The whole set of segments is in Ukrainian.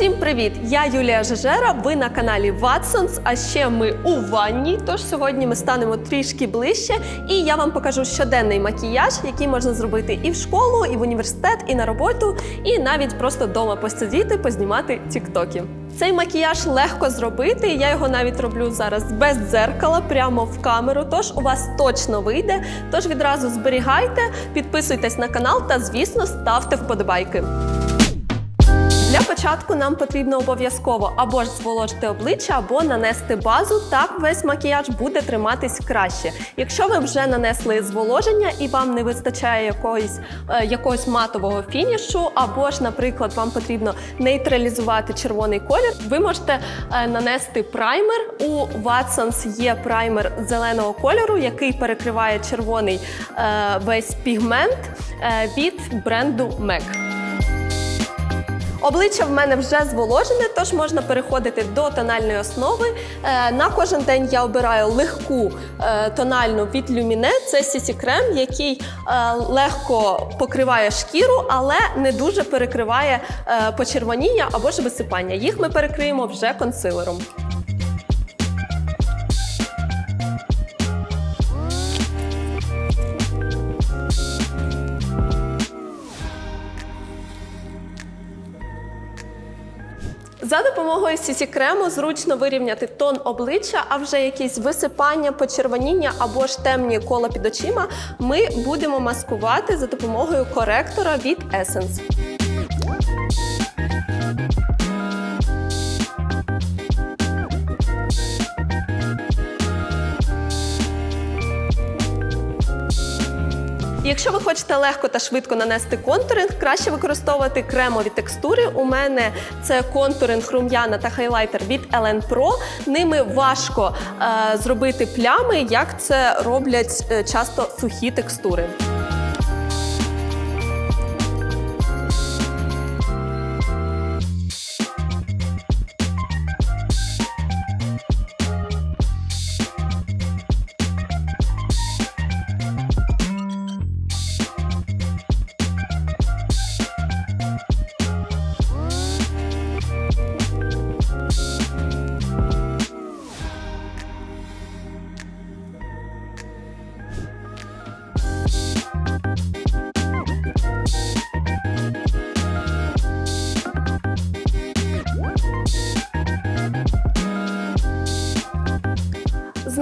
Всім привіт! Я Юлія Жежера. Ви на каналі Watsons, А ще ми у ванні. Тож сьогодні ми станемо трішки ближче, і я вам покажу щоденний макіяж, який можна зробити і в школу, і в університет, і на роботу, і навіть просто вдома посидіти, познімати тіктоки. Цей макіяж легко зробити. Я його навіть роблю зараз без дзеркала, прямо в камеру. Тож у вас точно вийде. Тож відразу зберігайте, підписуйтесь на канал та, звісно, ставте вподобайки. Для початку нам потрібно обов'язково або ж зволожити обличчя, або нанести базу. Так весь макіяж буде триматись краще. Якщо ви вже нанесли зволоження і вам не вистачає якогось, е, якогось матового фінішу, або ж, наприклад, вам потрібно нейтралізувати червоний колір, ви можете е, нанести праймер. У Watsons є праймер зеленого кольору, який перекриває червоний е, весь пігмент від бренду MAC. Обличчя в мене вже зволожене, тож можна переходити до тональної основи. Е, На кожен день я обираю легку е, тональну від Люміне. Це сісі-крем, який е, легко покриває шкіру, але не дуже перекриває почервоніння або ж висипання. Їх ми перекриємо вже консилером. Допомогою CC крему зручно вирівняти тон обличчя, а вже якісь висипання, почервоніння або ж темні кола під очима ми будемо маскувати за допомогою коректора від Essence. Якщо ви хочете легко та швидко нанести контуринг, краще використовувати кремові текстури. У мене це контуринг рум'яна та хайлайтер від Ellen Pro. Ними важко е, зробити плями, як це роблять е, часто сухі текстури.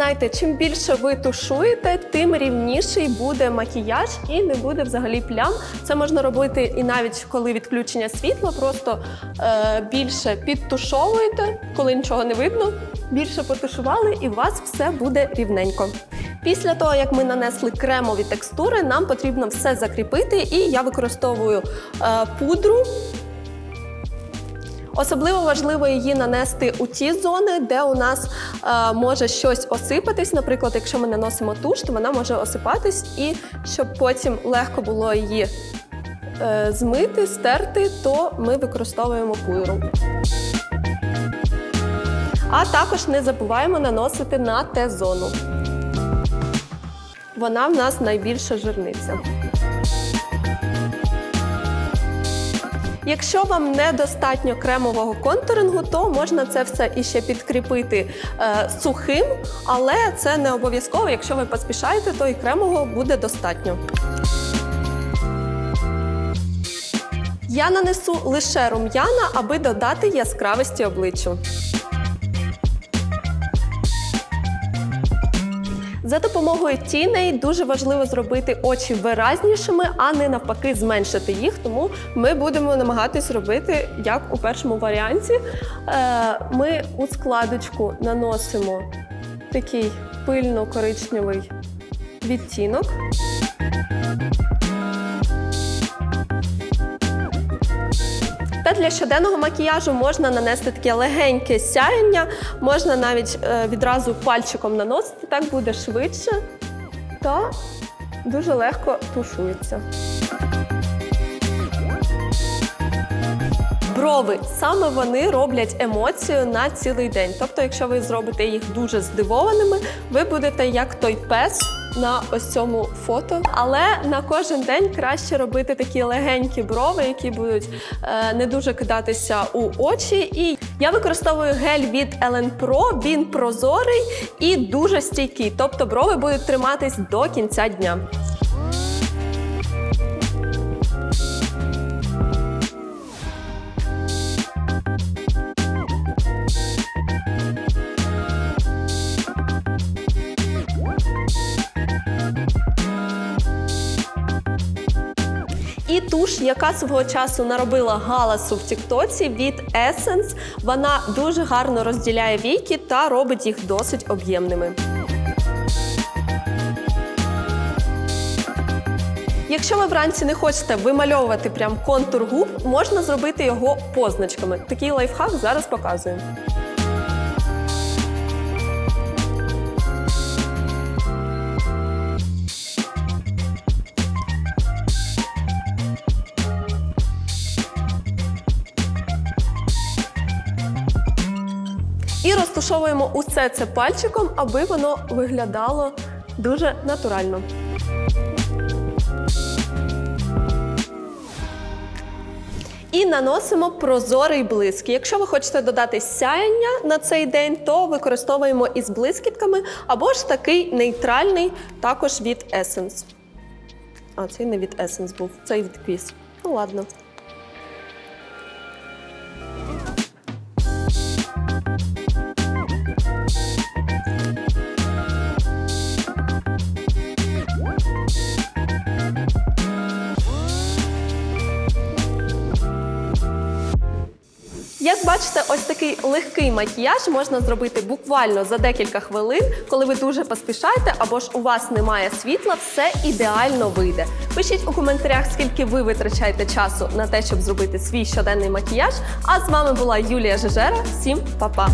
Знаєте, чим більше ви тушуєте, тим рівніший буде макіяж і не буде взагалі плям. Це можна робити і навіть коли відключення світла, просто е, більше підтушовуєте, коли нічого не видно. Більше потушували, і у вас все буде рівненько. Після того, як ми нанесли кремові текстури, нам потрібно все закріпити, і я використовую е, пудру Особливо важливо її нанести у ті зони, де у нас е, може щось осипатись. Наприклад, якщо ми наносимо туш, то вона може осипатись, і щоб потім легко було її е, змити, стерти, то ми використовуємо пудру. А також не забуваємо наносити на Т-зону. Вона в нас найбільша жирниця. Якщо вам недостатньо кремового контурингу, то можна це все іще підкріпити е, сухим, але це не обов'язково. Якщо ви поспішаєте, то і кремового буде достатньо. Я нанесу лише рум'яна, аби додати яскравості обличчю. За допомогою тіней дуже важливо зробити очі виразнішими, а не навпаки зменшити їх. Тому ми будемо намагатись робити як у першому варіанті. Е, Ми у складочку наносимо такий пильно-коричневий відтінок. Для щоденного макіяжу можна нанести таке легеньке сяєння, можна навіть е, відразу пальчиком наносити, так буде швидше та дуже легко тушується. Брови саме вони роблять емоцію на цілий день. Тобто, якщо ви зробите їх дуже здивованими, ви будете як той пес на ось цьому фото. Але на кожен день краще робити такі легенькі брови, які будуть е, не дуже кидатися у очі. І я використовую гель від Ellen Pro. Він прозорий і дуже стійкий. Тобто брови будуть триматись до кінця дня. І туш, яка свого часу наробила галасу в Тіктоці від Essence, вона дуже гарно розділяє війки та робить їх досить об'ємними. Якщо ви вранці не хочете вимальовувати прям контур губ, можна зробити його позначками. Такий лайфхак зараз показую. І розташовуємо усе це пальчиком, аби воно виглядало дуже натурально. І наносимо прозорий блиск. Якщо ви хочете додати сяєння на цей день, то використовуємо із блискітками або ж такий нейтральний, також від Essence. А, цей не від Essence був, цей від Quiz. Ну ладно. Як бачите, ось такий легкий макіяж можна зробити буквально за декілька хвилин, коли ви дуже поспішаєте або ж у вас немає світла, все ідеально вийде. Пишіть у коментарях, скільки ви витрачаєте часу на те, щоб зробити свій щоденний макіяж. А з вами була Юлія Жежера. Всім па-па!